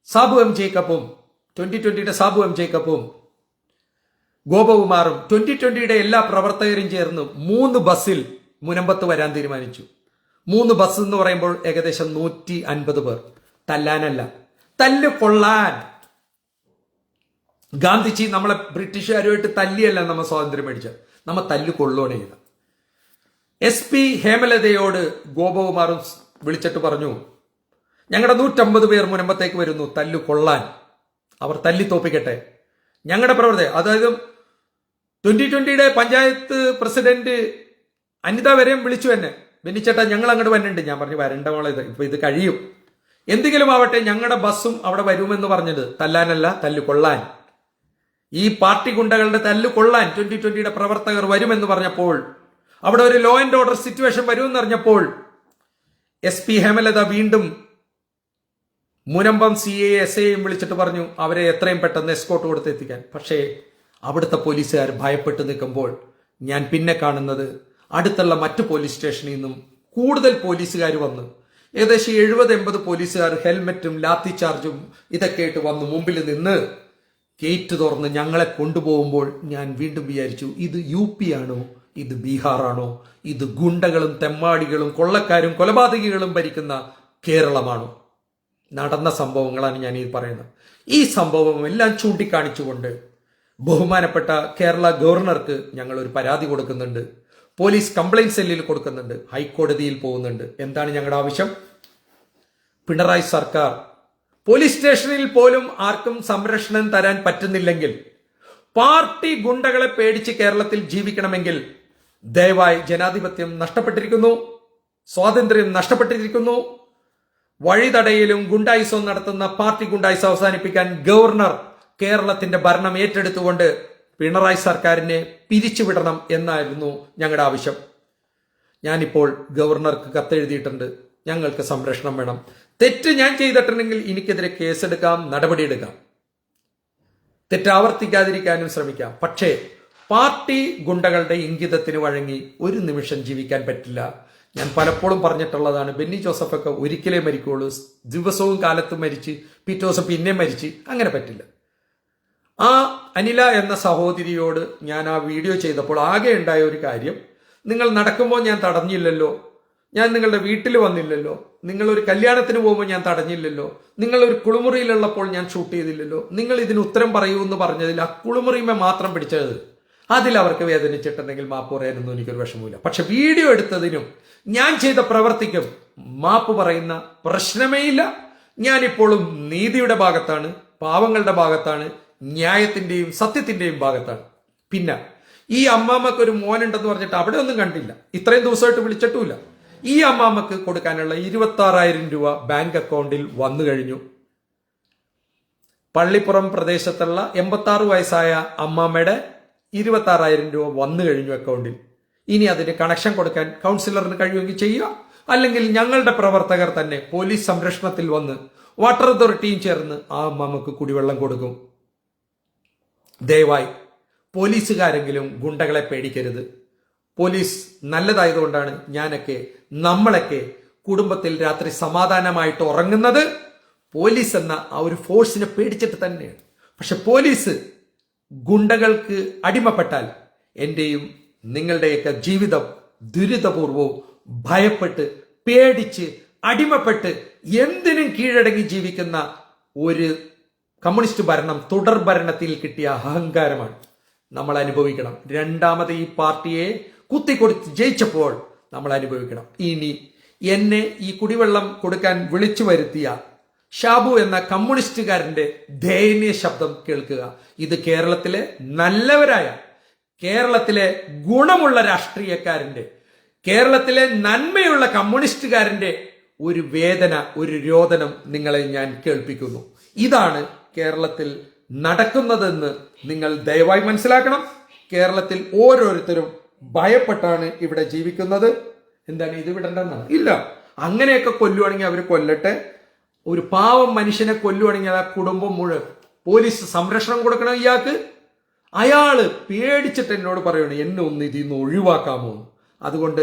സാബു എം ജേക്കബും ട്വന്റി ട്വന്റിയുടെ സാബു എം ജേക്കബും ഗോപകുമാറും ട്വന്റി ട്വന്റിയുടെ എല്ലാ പ്രവർത്തകരും ചേർന്ന് മൂന്ന് ബസ്സിൽ മുനമ്പത്ത് വരാൻ തീരുമാനിച്ചു. മൂന്ന് ബസ് എന്ന് പറയുമ്പോൾ ഏകദേശം നൂറ്റി അൻപത് പേർ. തല്ലാനല്ല. തല്ല് കൊള്ളാൻ. ഗാന്ധിജി നമ്മളെ ബ്രിട്ടീഷുകാരുമായിട്ട് തല്ലിയല്ല നമ്മൾ സ്വാതന്ത്ര്യം മേടിച്ചത്. നമ്മൾ തല്ല് കൊള്ളുകയാണ് ചെയ്ത. എസ് പി ഹേമലതയോട് ഗോപകുമാറും വിളിച്ചിട്ട് പറഞ്ഞു ഞങ്ങളുടെ നൂറ്റമ്പത് പേർ മുനമ്പത്തേക്ക് വരുന്നു തല്ലു കൊള്ളാൻ. അവർ തല്ലി തോപ്പിക്കട്ടെ. ഞങ്ങളുടെ പ്രവർത്തകർ അതായത് ട്വന്റി ട്വന്റിയുടെ പഞ്ചായത്ത് പ്രസിഡന്റ് അനിത വരെയും വിളിച്ചു എന്നെ. ബെന്നിച്ചേട്ടാ ഞങ്ങൾ അങ്ങോട്ട് വന്നിട്ടുണ്ട് ഞാൻ പറഞ്ഞു വരണ്ട മോളെ ഇത് ഇപ്പൊ ഇത് കഴിയും. എന്തെങ്കിലും ആവട്ടെ ഞങ്ങളുടെ ബസ്സും അവിടെ വരുമെന്ന് പറഞ്ഞത് തല്ലാനല്ല തല്ലു കൊള്ളാൻ. ഈ പാർട്ടി ഗുണ്ടകളുടെ തല്ലു കൊള്ളാൻ ട്വന്റി ട്വന്റിയുടെ പ്രവർത്തകർ വരുമെന്ന് പറഞ്ഞപ്പോൾ അവിടെ ഒരു ലോ ആൻഡ് ഓർഡർ സിറ്റുവേഷൻ വരുമെന്നറിഞ്ഞപ്പോൾ എസ് പി ഹേമലത വീണ്ടും മുനമ്പം സി എ എസ് എയും വിളിച്ചിട്ട് പറഞ്ഞു അവരെ എത്രയും പെട്ടെന്ന് എസ്കോട്ട് കൊടുത്ത് എത്തിക്കാൻ. പക്ഷേ അവിടുത്തെ പോലീസുകാർ ഭയപ്പെട്ട് നിൽക്കുമ്പോൾ ഞാൻ പിന്നെ കാണുന്നത് അടുത്തുള്ള മറ്റു പോലീസ് സ്റ്റേഷനിൽ നിന്നും കൂടുതൽ പോലീസുകാർ വന്നു. ഏകദേശം എഴുപത് എൺപത് പോലീസുകാർ ഹെൽമെറ്റും ലാത്തി ചാർജും ഇതൊക്കെ ആയിട്ട് വന്ന് മുമ്പിൽ നിന്ന് ഗേറ്റ് തുറന്ന് ഞങ്ങളെ കൊണ്ടുപോകുമ്പോൾ ഞാൻ വീണ്ടും വിചാരിച്ചു ഇത് യു പി ആണോ? ഇത് ബീഹാറാണോ? ഇത് ഗുണ്ടകളും തെമ്മാടികളും കൊള്ളക്കാരും കൊലപാതകികളും ഭരിക്കുന്ന കേരളമാണോ? നടന്ന സംഭവങ്ങളാണ് ഞാൻ ഈ പറയുന്നത്. ഈ സംഭവം എല്ലാം ചൂണ്ടിക്കാണിച്ചുകൊണ്ട് ബഹുമാനപ്പെട്ട കേരള ഗവർണർക്ക് ഞങ്ങൾ ഒരു പരാതി കൊടുക്കുന്നുണ്ട്. പോലീസ് കംപ്ലൈന്റ് സെല്ലിൽ കൊടുക്കുന്നുണ്ട്. ഹൈക്കോടതിയിൽ പോകുന്നുണ്ട്. എന്താണ് ഞങ്ങളുടെ ആവശ്യം? പിണറായി സർക്കാർ. പോലീസ് സ്റ്റേഷനിൽ പോലും ആർക്കും സംരക്ഷണം തരാൻ പറ്റുന്നില്ലെങ്കിൽ പാർട്ടി ഗുണ്ടകളെ പേടിച്ച് കേരളത്തിൽ ജീവിക്കണമെങ്കിൽ ദയവായി ജനാധിപത്യം നഷ്ടപ്പെട്ടിരിക്കുന്നു സ്വാതന്ത്ര്യം നഷ്ടപ്പെട്ടിരിക്കുന്നു. വഴിതടയിലും ഗുണ്ടായിസവും നടത്തുന്ന പാർട്ടി ഗുണ്ടായിസം അവസാനിപ്പിക്കാൻ ഗവർണർ കേരളത്തിന്റെ ഭരണം ഏറ്റെടുത്തുകൊണ്ട് പിണറായി സർക്കാരിനെ പിരിച്ചുവിടണം എന്നായിരുന്നു ഞങ്ങളുടെ ആവശ്യം. ഞാനിപ്പോൾ ഗവർണർക്ക് കത്തെഴുതിയിട്ടുണ്ട്. ഞങ്ങൾക്ക് സംരക്ഷണം വേണം. തെറ്റ് ഞാൻ ചെയ്തിട്ടുണ്ടെങ്കിൽ എനിക്കെതിരെ കേസെടുക്കാം നടപടിയെടുക്കാം. തെറ്റാവർത്തിക്കാതിരിക്കാനും ശ്രമിക്കാം. പക്ഷേ പാർട്ടി ഗുണ്ടകളുടെ ഇംഗിതത്തിന് വഴങ്ങി ഒരു നിമിഷം ജീവിക്കാൻ പറ്റില്ല. ഞാൻ പലപ്പോഴും പറഞ്ഞിട്ടുള്ളതാണ് ബെന്നി ജോസഫൊക്കെ ഒരിക്കലേ മരിക്കുള്ളൂ. ദിവസവും കാലത്തും മരിച്ച് പിറ്റേ പിന്നെ മരിച്ച് അങ്ങനെ പറ്റില്ല. ആ അനില എന്ന സഹോദരിയോട് ഞാൻ ആ വീഡിയോ ചെയ്തപ്പോൾ ആകെ ഉണ്ടായ ഒരു കാര്യം നിങ്ങൾ നടക്കുമ്പോൾ ഞാൻ തടഞ്ഞില്ലല്ലോ. ഞാൻ നിങ്ങളുടെ വീട്ടിൽ വന്നില്ലല്ലോ. നിങ്ങൾ ഒരു കല്യാണത്തിന് പോകുമ്പോൾ ഞാൻ തടഞ്ഞില്ലല്ലോ. നിങ്ങൾ ഒരു കുളിമുറിയിലുള്ളപ്പോൾ ഞാൻ ഷൂട്ട് ചെയ്തില്ലല്ലോ. നിങ്ങൾ ഇതിന് ഉത്തരം പറയൂ എന്ന് പറഞ്ഞതിൽ ആ കുളിമുറിമ മാത്രം പിടിച്ചത്. അതിൽ അവർക്ക് വേദനിച്ചിട്ടുണ്ടെങ്കിൽ മാപ്പ് പറയാനൊന്നും എനിക്കൊരു വിഷമമില്ല പക്ഷെ വീഡിയോ എടുത്തതിനും ഞാൻ ചെയ്ത പ്രവർത്തിക്കും മാപ്പ് പറയുന്ന പ്രശ്നമേ ഇല്ല. ഞാനിപ്പോഴും നീതിയുടെ ഭാഗത്താണ് പാവങ്ങളുടെ ഭാഗത്താണ് ന്യായത്തിന്റെയും സത്യത്തിന്റെയും ഭാഗത്താണ്. പിന്നെ ഈ അമ്മാമ്മക്ക് ഒരു മോനുണ്ടെന്ന് പറഞ്ഞിട്ട് അവിടെ ഒന്നും കണ്ടില്ല. ഇത്രയും ദിവസമായിട്ട് വിളിച്ചിട്ടുമില്ല. ഈ അമ്മാമ്മക്ക് കൊടുക്കാനുള്ള ഇരുപത്തി രൂപ ബാങ്ക് അക്കൗണ്ടിൽ വന്നു കഴിഞ്ഞു. പള്ളിപ്പുറം പ്രദേശത്തുള്ള എൺപത്തി വയസ്സായ അമ്മാമ്മയുടെ ഇരുപത്തി ആറായിരം രൂപ വന്നു കഴിഞ്ഞു അക്കൗണ്ടിൽ. ഇനി അതിന് കണക്ഷൻ കൊടുക്കാൻ കൗൺസിലറിന് കഴിയുമെങ്കിൽ ചെയ്യുക. അല്ലെങ്കിൽ ഞങ്ങളുടെ പ്രവർത്തകർ തന്നെ പോലീസ് സംരക്ഷണത്തിൽ വന്ന് വാട്ടർ അതോറിറ്റിയും ചേർന്ന് ആ അമ്മമ്മക്ക് കുടിവെള്ളം കൊടുക്കും. ദയവായി പോലീസുകാരെങ്കിലും ഗുണ്ടകളെ പേടിക്കരുത്. പോലീസ് നല്ലതായതുകൊണ്ടാണ് ഞാനൊക്കെ നമ്മളൊക്കെ കുടുംബത്തിൽ രാത്രി സമാധാനമായിട്ട് ഉറങ്ങുന്നത്. പോലീസ് എന്ന ആ ഒരു ഫോഴ്സിനെ പേടിച്ചിട്ട് തന്നെയാണ്. പക്ഷെ പോലീസ് ഗുണ്ടകൾക്ക് അടിമപ്പെട്ടാൽ എന്റെയും നിങ്ങളുടെയൊക്കെ ജീവിതം ദുരിതപൂർവവും ഭയപ്പെട്ട് പേടിച്ച് അടിമപ്പെട്ട് എന്തിനും കീഴടങ്ങി ജീവിക്കുന്ന ഒരു കമ്മ്യൂണിസ്റ്റ് ഭരണം തുടർ ഭരണത്തിൽ കിട്ടിയ അഹങ്കാരമാണ്. നമ്മൾ അനുഭവിക്കണം. രണ്ടാമത് ഈ പാർട്ടിയെ കുത്തിക്കൊടുത്ത് ജയിച്ചപ്പോൾ നമ്മൾ അനുഭവിക്കണം. ഇനി എന്നെ ഈ കുടിവെള്ളം കൊടുക്കാൻ വിളിച്ചു വരുത്തിയ ഷാബു എന്ന കമ്മ്യൂണിസ്റ്റുകാരന്റെ ദയനീയ ശബ്ദം കേൾക്കുക. ഇത് കേരളത്തിലെ നല്ലവരായ കേരളത്തിലെ ഗുണമുള്ള രാഷ്ട്രീയക്കാരന്റെ കേരളത്തിലെ നന്മയുള്ള കമ്മ്യൂണിസ്റ്റുകാരന്റെ ഒരു വേദന ഒരു രോദനം നിങ്ങളെ ഞാൻ കേൾപ്പിക്കുന്നു. ഇതാണ് കേരളത്തിൽ നടക്കുന്നതെന്ന് നിങ്ങൾ ദയവായി മനസ്സിലാക്കണം. കേരളത്തിൽ ഓരോരുത്തരും ഭയപ്പെട്ടാണ് ഇവിടെ ജീവിക്കുന്നത്. എന്താണ് ഇത് വിടണ്ടെന്നാണ്? ഇല്ല. അങ്ങനെയൊക്കെ കൊല്ലുവാണെങ്കിൽ അവർ കൊല്ലട്ടെ. ഒരു പാവം മനുഷ്യനെ കൊല്ലുവാണെങ്കിൽ ആ കുടുംബം മുഴുവൻ പോലീസ് സംരക്ഷണം കൊടുക്കണം ഇയാൾക്ക്. അയാൾ പേടിച്ചിട്ട് എന്നോട് പറയണം എന്നെ ഒന്ന് ഇതിൽ നിന്ന് ഒഴിവാക്കാമോ? അതുകൊണ്ട്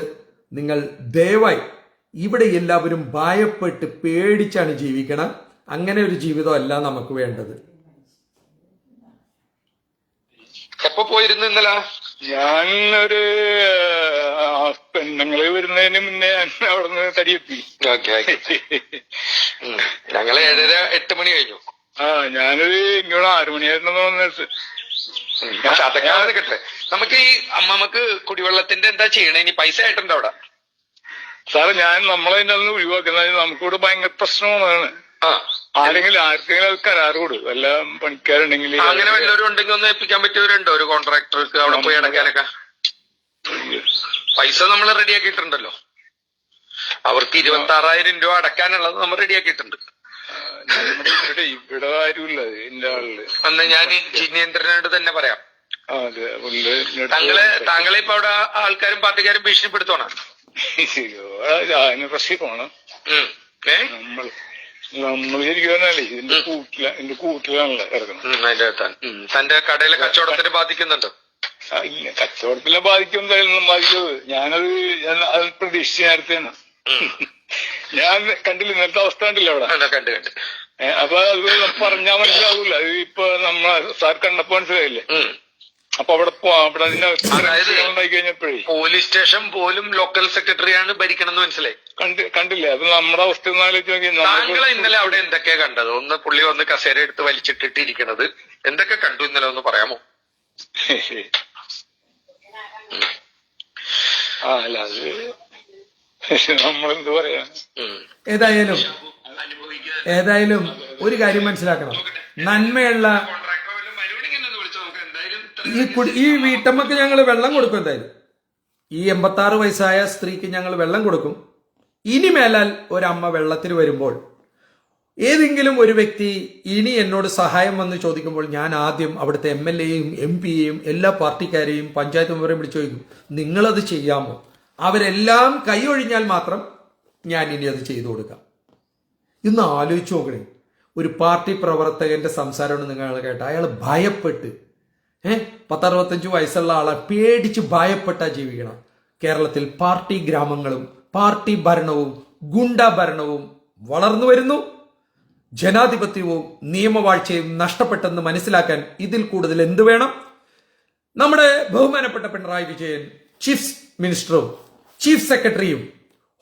നിങ്ങൾ ദയവായി ഇവിടെ എല്ലാവരും ഭയപ്പെട്ട് പേടിച്ചാണ് ജീവിക്കണം. അങ്ങനെ ഒരു ജീവിതമല്ല നമുക്ക് വേണ്ടത്. എപ്പോ പോയിരുന്നു ഇന്നലെ? ഞാൻ ഒരു പെണ്ണുങ്ങൾ വരുന്നതിന് മുന്നേ അവിടെ നിന്ന് തടിയെത്തി ഞങ്ങൾ ഏഴര എട്ട് മണി കഴിഞ്ഞു. ആ ഞാനൊരു ഇങ്ങോട്ട് ആറു മണിയായിരുന്നു തോന്നുന്നത്. പക്ഷെ അതൊക്കെ നമുക്ക് ഈ അമ്മമ്മക്ക് കുടിവെള്ളത്തിന്റെ എന്താ ചെയ്യണേ? ഇനി പൈസ ആയിട്ടുണ്ടോ അവിടെ. സാറേ ഞാൻ നമ്മളതിനൊന്ന് ഒഴിവാക്കുന്ന ഒഴിവാക്കുന്നത് നമുക്കിവിടെ ഭയങ്കര പ്രശ്നമാണ്. ആരെങ്കിലും ആർക്കെങ്കിലും അത് കരാറ് കൊടുക്കും വല്ല പണിക്കാരുണ്ടെങ്കിൽ അങ്ങനെ വല്ലവരും ഉണ്ടെങ്കിൽ ഒന്ന് ഏൽപ്പിക്കാൻ പറ്റിയവരുണ്ടോ? ഒരു കോൺട്രാക്ടർക്ക് അവിടെ പോയി അടക്കാനൊക്കെ പൈസ നമ്മൾ റെഡിയാക്കിയിട്ടുണ്ടല്ലോ അവർക്ക് ഇരുപത്തി ആറായിരം രൂപ അടക്കാനുള്ളത് നമ്മൾ റെഡിയാക്കിയിട്ടുണ്ട് ഇവിടെ ഇവിടെ ആരുമില്ല എന്റെ ആളിൽ. അന്ന് ഞാൻ ജിനേന്ദ്രനോട് തന്നെ പറയാം. താങ്കളെ താങ്കളെ ഇപ്പൊ അവിടെ ആൾക്കാരും പാർട്ടിക്കാരും ഭീഷണിപ്പെടുത്തോണോ പ്രശ്നമാണ് നമ്മൾ നമ്മൾ ശരിക്കും ഇതിന്റെ കൂട്ടില കൂട്ടിലാണല്ലോ. തന്റെ കടയിലെ കച്ചവടത്തിന് ബാധിക്കുന്നുണ്ടോ. ഇല്ല, കച്ചവടത്തിനെ ബാധിക്കും എന്തായാലും ബാധിച്ചത് ഞാനത് അത് പ്രതീക്ഷിച്ച നേരത്തെയാണ് ഞാൻ കണ്ടില്ല ഇന്നത്തെ അവസ്ഥ കണ്ടില്ല അവിടെ. കണ്ടു കണ്ട്. അപ്പൊ അത് പറഞ്ഞാൽ മനസ്സിലാവൂല. ഇപ്പൊ നമ്മളെ സാർ കണ്ടപ്പോ മനസ്സിലായില്ലേ. അപ്പൊ അവിടെ പോ അവിടെ കഴിഞ്ഞപ്പോഴേ. പോലീസ് സ്റ്റേഷൻ പോലും ലോക്കൽ സെക്രട്ടറിയാണ് ഭരിക്കണം എന്ന് മനസ്സിലായി. കണ്ട് കണ്ടില്ലേ? അത് നമ്മുടെ അവസ്ഥ താങ്കൾ ഇന്നലെ അവിടെ എന്തൊക്കെ കണ്ടത്? ഒന്ന് പുള്ളി വന്ന് കസേര എടുത്ത് വലിച്ചിട്ടിട്ട് ഇരിക്കണത് എന്തൊക്കെ കണ്ടു ഇന്നലെ ഒന്ന് പറയാമോ? ആ അല്ല അത് നമ്മളെന്ത് പറയാ? ഏതായാലും ഏതായാലും ഒരു കാര്യം മനസ്സിലാക്കണം. നന്മയുള്ള കോൺട്രാക്ടർ വല്ലതും വരുവാണെങ്കിൽ എന്നെ ഒന്ന് വിളിച്ച് നോക്കാം. എന്തായാലും ഇത്ര- ഈ കുടി ഈ വീട്ടമ്മക്ക് ഞങ്ങൾ വെള്ളം കൊടുക്കും എന്തായാലും. ഈ എൺപത്താറ് വയസ്സായ സ്ത്രീക്ക് ഞങ്ങൾ വെള്ളം കൊടുക്കും. ഇനി മേലാൽ ഒരമ്മ വെള്ളത്തിന് വരുമ്പോൾ ഏതെങ്കിലും ഒരു വ്യക്തി ഇനി എന്നോട് സഹായം വന്ന് ചോദിക്കുമ്പോൾ ഞാൻ ആദ്യം അവിടുത്തെ എം എൽ എയും എം പിയെയും എല്ലാ പാർട്ടിക്കാരെയും പഞ്ചായത്ത് മെമ്പറേയും വിളിച്ചു ചോദിക്കും നിങ്ങളത് ചെയ്യാമോ? അവരെല്ലാം കൈയൊഴിഞ്ഞാൽ മാത്രം ഞാൻ ഇനി അത് ചെയ്തു കൊടുക്കാം. ഇന്ന് ആലോചിച്ച് നോക്കണേ ഒരു പാർട്ടി പ്രവർത്തകന്റെ സംസാരമാണ് നിങ്ങൾ കേട്ട അയാൾ ഭയപ്പെട്ട് ഏഹ് പത്തറുപത്തഞ്ച് വയസ്സുള്ള ആളെ പേടിച്ച് ഭയപ്പെട്ട ജീവിക്കണം. കേരളത്തിൽ പാർട്ടി ഗ്രാമങ്ങളും പാർട്ടി ഭരണവും ഗുണ്ട ഭരണവും വളർന്നു വരുന്നു. ജനാധിപത്യവും നിയമവാഴ്ചയും നഷ്ടപ്പെട്ടെന്ന് മനസ്സിലാക്കാൻ ഇതിൽ കൂടുതൽ എന്ത് വേണം? നമ്മുടെ ബഹുമാനപ്പെട്ട പിണറായി വിജയൻ ചീഫ് മിനിസ്റ്ററും ചീഫ് സെക്രട്ടറിയും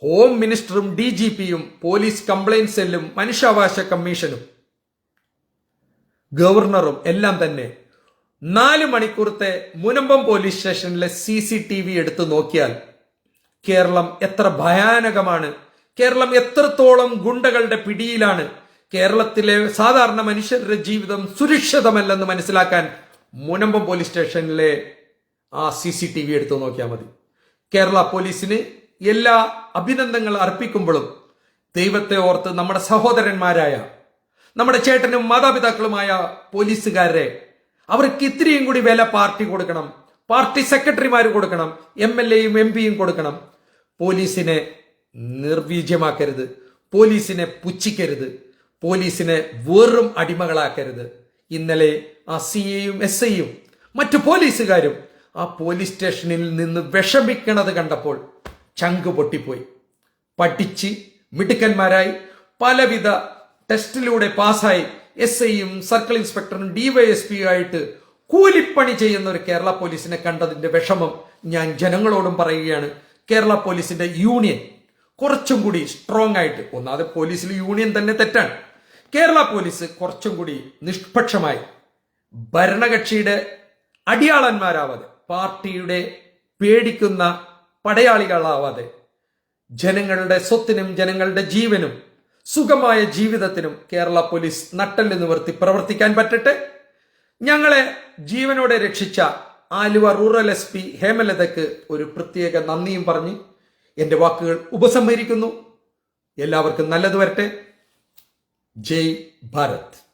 ഹോം മിനിസ്റ്ററും ഡി ജി പിയും പോലീസ് കംപ്ലൈന്റ് സെല്ലും മനുഷ്യാവകാശ കമ്മീഷനും ഗവർണറും എല്ലാം തന്നെ നാല് മണിക്കൂറത്തെ മുനമ്പം പോലീസ് സ്റ്റേഷനിലെ സി സി ടി വി എടുത്തു നോക്കിയാൽ കേരളം എത്ര ഭയാനകമാണ്. കേരളം എത്രത്തോളം ഗുണ്ടകളുടെ പിടിയിലാണ്. കേരളത്തിലെ സാധാരണ മനുഷ്യരുടെ ജീവിതം സുരക്ഷിതമല്ലെന്ന് മനസ്സിലാക്കാൻ മുനമ്പം പോലീസ് സ്റ്റേഷനിലെ ആ സി സി ടി വി എടുത്തു നോക്കിയാൽ മതി. കേരള പോലീസിന് എല്ലാ അഭിനന്ദനങ്ങൾ അർപ്പിക്കുമ്പോഴും ദൈവത്തെ ഓർത്ത് നമ്മുടെ സഹോദരന്മാരായ നമ്മുടെ ചേട്ടനും മാതാപിതാക്കളുമായ പോലീസുകാരെ അവർക്ക് ഇത്രയും കൂടി വില പാർട്ടി കൊടുക്കണം. പാർട്ടി സെക്രട്ടറിമാർ കൊടുക്കണം. എം എൽ എയും എം പിയും കൊടുക്കണം. പോലീസിനെ നിർവീജ്യമാക്കരുത് പോലീസിനെ പുച്ഛിക്കരുത്. പോലീസിനെ വെറും അടിമകളാക്കരുത്. ഇന്നലെ ആ സി എയും എസ് ഐയും മറ്റു പോലീസുകാരും ആ പോലീസ് സ്റ്റേഷനിൽ നിന്ന് വിഷമിക്കണത് കണ്ടപ്പോൾ ചങ്ക് പൊട്ടിപ്പോയി. പഠിച്ച് മിടുക്കന്മാരായി പലവിധ ടെസ്റ്റിലൂടെ പാസ്സായി. എസ് ഐയും സർക്കിൾ ഇൻസ്പെക്ടറും ഡിവൈഎസ്പിയും ആയിട്ട് കൂലിപ്പണി ചെയ്യുന്ന ഒരു കേരള പോലീസിനെ കണ്ടതിന്റെ വിഷമം ഞാൻ ജനങ്ങളോടും പറയുകയാണ്. കേരള പോലീസിന്റെ യൂണിയൻ കുറച്ചും കൂടി സ്ട്രോങ് ആയിട്ട് ഒന്നാമത് പോലീസിൽ യൂണിയൻ തന്നെ തെറ്റാണ്. കേരള പോലീസ് കുറച്ചും കൂടി നിഷ്പക്ഷമായി ഭരണകക്ഷിയുടെ അടിയാളന്മാരാവാതെ പാർട്ടിയുടെ പേടിക്കുന്ന പടയാളികളാവാതെ ജനങ്ങളുടെ സ്വത്തിനും ജനങ്ങളുടെ ജീവനും സുഖമായ ജീവിതത്തിനും കേരള പോലീസ് നട്ടൽ നിവർത്തി പ്രവർത്തിക്കാൻ പറ്റട്ടെ. ഞങ്ങളെ ജീവനോടെ രക്ഷിച്ച ആലുവ റൂറൽ എസ് പി ഹേമലതയ്ക്ക് ഒരു പ്രത്യേക നന്ദിയും പറഞ്ഞ് എന്റെ വാക്കുകൾ ഉപസംഹരിക്കുന്നു. എല്ലാവർക്കും നല്ലത് വരട്ടെ. ജയ് ഭാരത്.